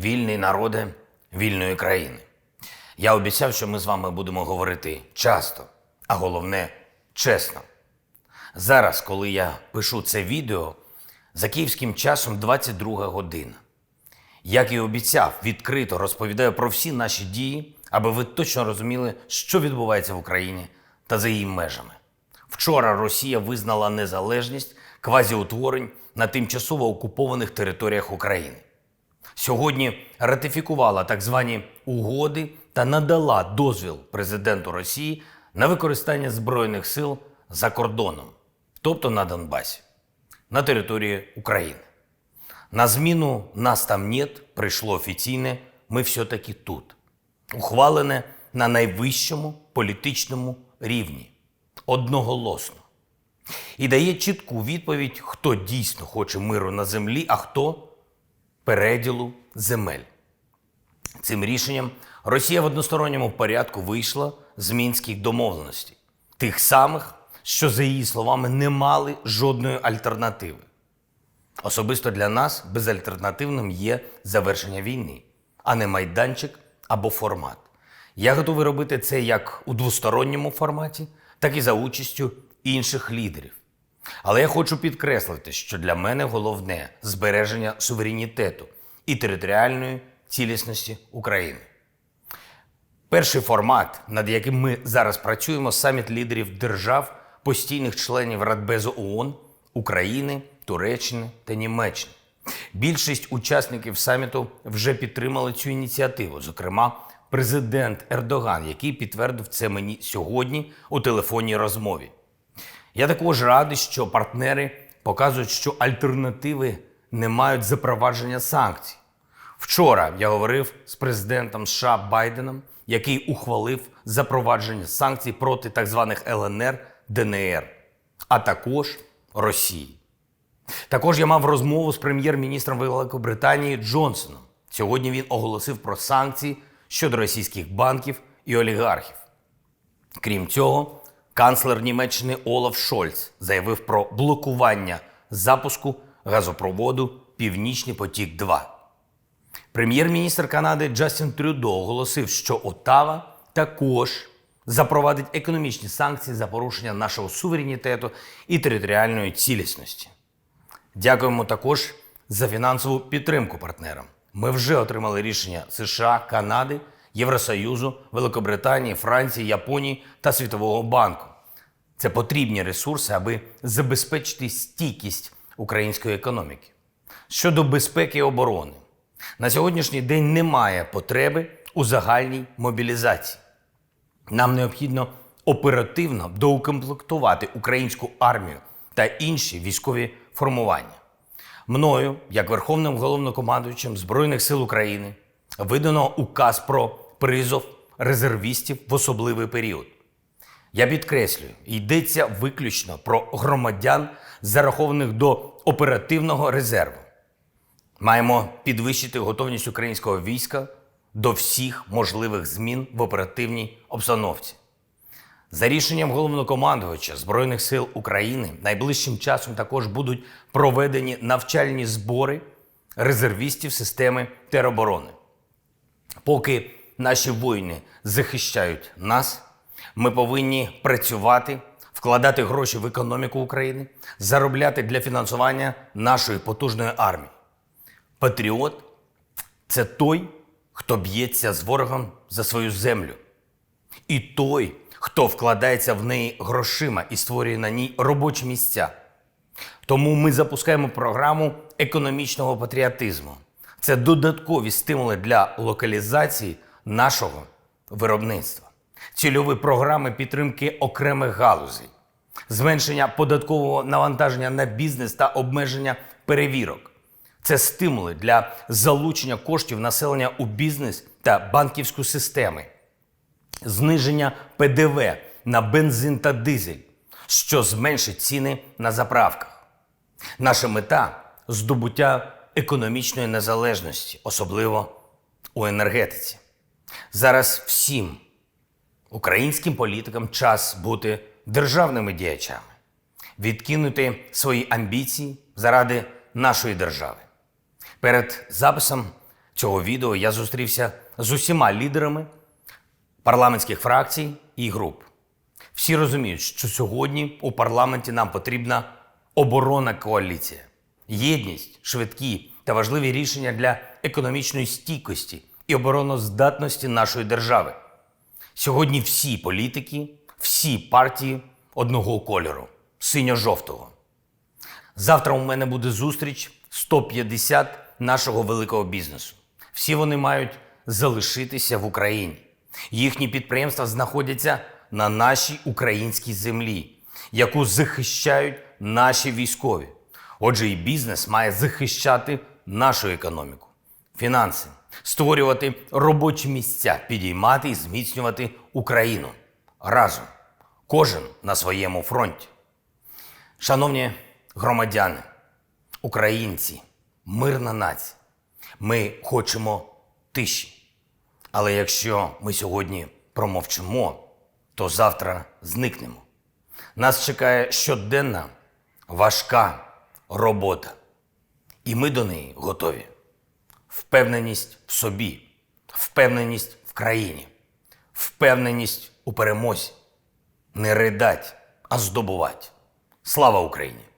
вільний народе вільної країни. Я обіцяв, що ми з вами будемо говорити часто, а головне чесно. Зараз, коли я пишу це відео, за київським часом 22 година. Як і обіцяв, відкрито розповідаю про всі наші дії, аби ви точно розуміли, що відбувається в Україні та за її межами. Вчора Росія визнала незалежність квазіутворень на тимчасово окупованих територіях України. Сьогодні ратифікувала так звані угоди та надала дозвіл президенту Росії на використання збройних сил за кордоном, тобто на Донбасі, на території України. На зміну нас там нет прийшло офіційне ми все-таки тут. Ухвалене на найвищому політичному рівні. Одноголосно. І дає чітку відповідь, хто дійсно хоче миру на землі, а хто переділу земель. Цим рішенням Росія в односторонньому порядку вийшла з мінських домовленостей, тих самих, що, за її словами, не мали жодної альтернативи. Особисто для нас безальтернативним є завершення війни, а не майданчик або формат. Я готовий робити це як у двосторонньому форматі, так і за участю інших лідерів. Але я хочу підкреслити, що для мене головне збереження суверенітету і територіальної цілісності України. Перший формат, над яким ми зараз працюємо, саміт лідерів держав, постійних членів Радбезу ООН, України, Туреччини та Німеччини. Більшість учасників саміту вже підтримали цю ініціативу, зокрема, президент Ердоган, який підтвердив це мені сьогодні у телефонній розмові. Я також радий, що партнери показують, що альтернативи не мають запровадження санкцій. Вчора я говорив з президентом США Байденом, який ухвалив запровадження санкцій проти так званих ЛНР, ДНР, а також Росії. Також я мав розмову з прем'єр-міністром Великобританії Джонсоном. Сьогодні він оголосив про санкції щодо російських банків і олігархів. Крім цього, канцлер Німеччини Олаф Шольц заявив про блокування запуску газопроводу Північний потік 2 Прем'єр-міністр Канади Джастін Трюдо оголосив, що Оттава також запровадить економічні санкції за порушення нашого суверенітету і територіальної цілісності. Дякуємо також за фінансову підтримку партнерам. Ми вже отримали рішення США, Канади, Євросоюзу, Великобританії, Франції, Японії та Світового банку. Це потрібні ресурси, аби забезпечити стійкість української економіки. Щодо безпеки і оборони, на сьогоднішній день немає потреби у загальній мобілізації. Нам необхідно оперативно доукомплектувати українську армію та інші військові формування. Мною, як Верховним головнокомандуючим Збройних сил України, видано указ про призов резервістів в особливий період. Я підкреслюю, йдеться виключно про громадян, зарахованих до оперативного резерву. Маємо підвищити готовність українського війська до всіх можливих змін в оперативній обстановці. За рішенням головнокомандувача Збройних сил України найближчим часом також будуть проведені навчальні збори резервістів системи тероборони. Поки наші воїни захищають нас, ми повинні працювати, вкладати гроші в економіку України, заробляти для фінансування нашої потужної армії. Патріот це той, хто б'ється з ворогом за свою землю. І той, хто вкладається в неї грошима і створює на ній робочі місця. Тому ми запускаємо програму економічного патріотизму. Це додаткові стимули для локалізації нашого виробництва, цільові програми підтримки окремих галузей, зменшення податкового навантаження на бізнес та обмеження перевірок. Це стимули для залучення коштів населення у бізнес та банківську системи, зниження ПДВ на бензин та дизель, що зменшить ціни на заправках. Наша мета здобуття економічної незалежності, особливо у енергетиці. Зараз всім українським політикам час бути державними діячами, відкинути свої амбіції заради нашої держави. Перед записом цього відео я зустрівся з усіма лідерами парламентських фракцій і груп. Всі розуміють, що сьогодні у парламенті нам потрібна оборона коаліція, єдність, швидкі та важливі рішення для економічної стійкості і обороноздатності нашої держави. Сьогодні всі політики, всі партії одного кольору синьо-жовтого. Завтра у мене буде зустріч 150 нашого великого бізнесу. Всі вони мають залишитися в Україні. Їхні підприємства знаходяться на нашій українській землі, яку захищають наші військові. Отже, і бізнес має захищати нашу економіку, фінанси, створювати робочі місця, підіймати і зміцнювати Україну разом. Кожен на своєму фронті. Шановні громадяни, українці, мирна нація, ми хочемо тиші. Але якщо ми сьогодні промовчимо, то завтра зникнемо. Нас чекає щоденна важка робота. І ми до неї готові. Впевненість в собі, впевненість в країні, впевненість у перемозі. Не ридать, а здобувати. Слава Україні!